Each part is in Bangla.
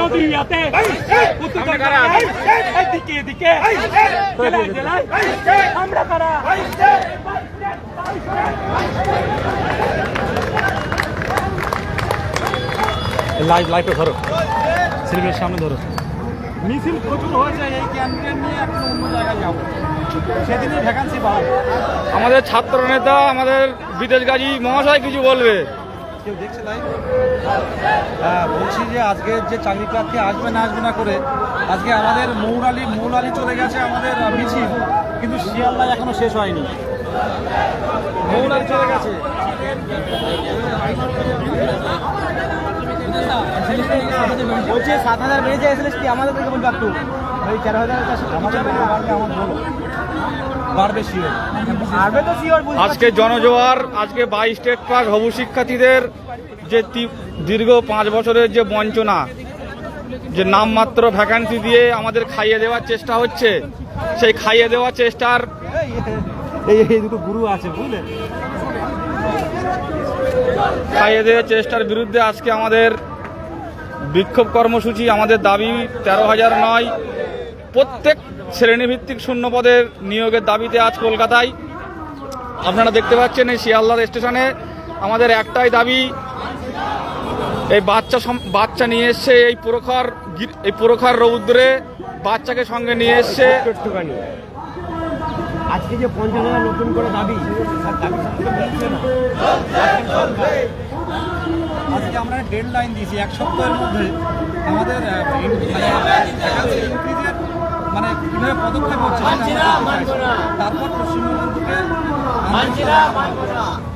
নদীয়াতে এদিকে এদিকে জেলায় জেলায় আমরা কারা লাইভ লাইভটা ধরো সিলিমের সামনে ধরো মিছিল প্রচুর হয়েছে এই ক্যান্ডিডেট নিয়ে এখন অন্য জায়গায় যাব সেদিনই ভ্যাকান্সি পাবো আমাদের ছাত্র নেতা আমাদের বিদেশ গাজী মহাশয় কিছু বলবে কেউ দেখছে তাই হ্যাঁ বলছি যে আজকে যে চাকরি প্রার্থী আসবে না আসবে না করে, আজকে আমাদের মৌরালি মৌলালি চলে গেছে আমাদের মিছিল, কিন্তু শিয়ালদা এখনও শেষ হয়নি। মৌলালি চলে গেছে। বলছি, সাত হাজার বেড়েছে এসএলএসটি আমাদের থেকে বলবে একটু? ওই চার হাজার আমাদের আমার বলো বাড়বে শিওর বাড়বে তো শিওর আজকে জনজোয়ার আজকে বাইশ স্টেট পাস হবু শিক্ষার্থীদের যে দীর্ঘ পাঁচ বছরের যে বঞ্চনা যে নামমাত্র ভ্যাকান্সি দিয়ে আমাদের খাইয়ে দেওয়ার চেষ্টা হচ্ছে সেই খাইয়ে দেওয়ার চেষ্টার এই দুটো গুরু আছে বুঝলেন খাইয়ে দেওয়ার চেষ্টার বিরুদ্ধে আজকে আমাদের বিক্ষোভ কর্মসূচি আমাদের দাবি তেরো হাজার নয়। প্রত্যেক শ্রেণীভিত্তিক শূন্য পদের নিয়োগের দাবিতে আজ কলকাতায় আপনারা দেখতে পাচ্ছেন এই শিয়ালদার স্টেশনে আমাদের একটাই দাবি এই বাচ্চা বাচ্চা নিয়ে এসছে এই প্রখর এই প্রখর রৌদ্রে বাচ্চাকে সঙ্গে নিয়ে এসছে। আজকে যে পঞ্চাশ হাজার নতুন করে দাবি আজকে আমরা ডেড লাইন দিয়েছি এক সপ্তাহের মধ্যে আমাদের মানে কীভাবে পদক্ষেপ হচ্ছে তারপর পশ্চিমবঙ্গ থেকে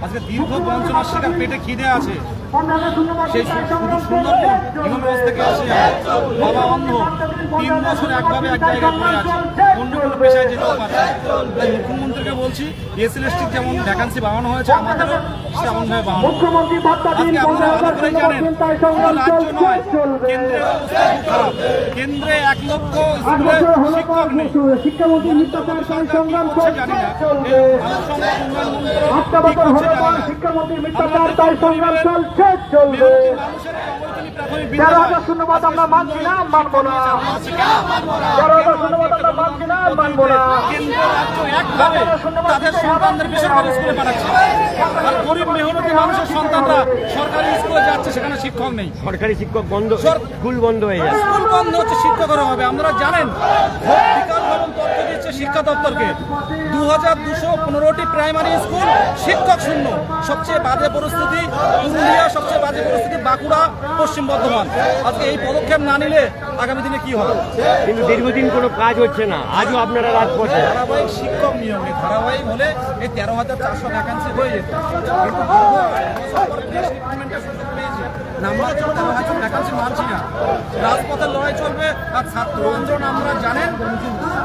আজকে দীর্ঘ বঞ্চনার শিকার পেটে খিদে আছে। সেই শুধু সুন্দরবন হিমরোজ থেকে আসে। বাবা অন্ধ তিন বছর একভাবে এক জায়গায় পড়ে আছে। অন্য কোনো পেশায় যেতেও তাই মুখ্যমন্ত্রীকে বলছি এসএলএসটি যেমন ভ্যাকান্সি বাড়ানো হয়েছে আমাদেরও সেমনভাবে বাড়ানো হোক। আজকে আপনারা ভালো করেই জানেন শুধু রাজ্য নয় কেন্দ্রের খারাপ। কেন্দ্রে এক লক্ষ স্কুলে শিক্ষক নেই। শিক্ষামন্ত্রী সংগ্রাম পর শিক্ষামন্ত্রী মিথ্যাচার সংগ্রাম চলছে চলবে। তেরো হাজার শূন্যবাদ আমরা মানছি না মানবো না। তেরো হাজার শূন্যবাদ আমরা মানছি না মানবো না। তাদের সন্তানদের বেসরকারি স্কুলে পাঠাচ্ছে। আর গরিব মেহনতি মানুষের সন্তানরা সরকারি স্কুলে যাচ্ছে সেখানে শিক্ষক নেই। সরকারি শিক্ষক বন্ধ সর- স্কুল বন্ধ হয়ে যাচ্ছে। স্কুল বন্ধ হচ্ছে শিক্ষকের হবে। আপনারা জানেন শিক্ষা দপ্তরকে। দু হাজার দুশো পনেরোটি প্রাইমারি স্কুল শিক্ষক শূন্য। সবচেয়ে বাজে পরিস্থিতি পুরুলিয়া সবচেয়ে বাজে পরিস্থিতি বাঁকুড়া পশ্চিম বর্ধমান। আজকে এই পদক্ষেপ না নিলে আগামী দিনে কি হবে? কিন্তু দীর্ঘদিন কোনো কাজ হচ্ছে না। আজও আপনারা রাজপথে। ধারাবাহিক শিক্ষক নিয়োগ এই ধারাবাহিক হলে এই তেরো হাজার চারশো ভ্যাকান্সি হয়ে যেত। তেরো হাজার ভ্যাকান্সি মানছি না। রাজপথের লড়াই চলবে আর ছাত্র আন্দোলন আমরা জানেন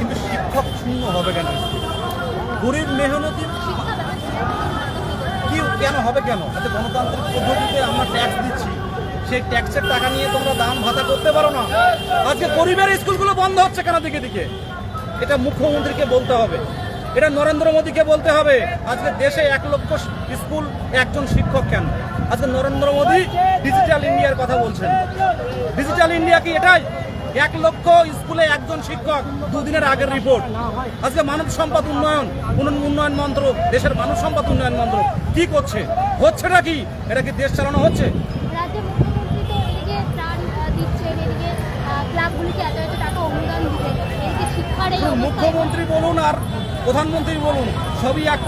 কিন্তু শিক্ষক শূন্য হবে কেন? গরিব মেহনতি কি কেন হবে কেন? এতে গণতান্ত্রিক পদ্ধতিতে আমরা ট্যাক্স দিচ্ছি। সেই ট্যাক্সের টাকা নিয়ে তোমরা দাম ভাতা করতে পারো না। আজকে গরিবের স্কুলগুলো বন্ধ হচ্ছে কেন দিকে দিকে? এটা মুখ্যমন্ত্রীকে বলতে হবে। এটা নরেন্দ্র মোদীকে বলতে হবে। আজকে দেশে এক লক্ষ স্কুল, একজন শিক্ষক কেন? আজকে নরেন্দ্র মোদী ডিজিটাল ইন্ডিয়ার কথা বলছেন। ডিজিটাল ইন্ডিয়া কি এটাই? এক লক্ষ স্কুলে একজন শিক্ষক দুদিনের আগের রিপোর্ট আজকে মানব সম্পদ উন্নয়ন উন্নয়ন- মন্ত্রক দেশের মানব সম্পদ উন্নয়ন মন্ত্রক কি করছে? হচ্ছেটা কি? এটা কি দেশ চালানো হচ্ছে? মুখ্যমন্ত্রী বলুন আর প্রধানমন্ত্রী বলুন সবই এক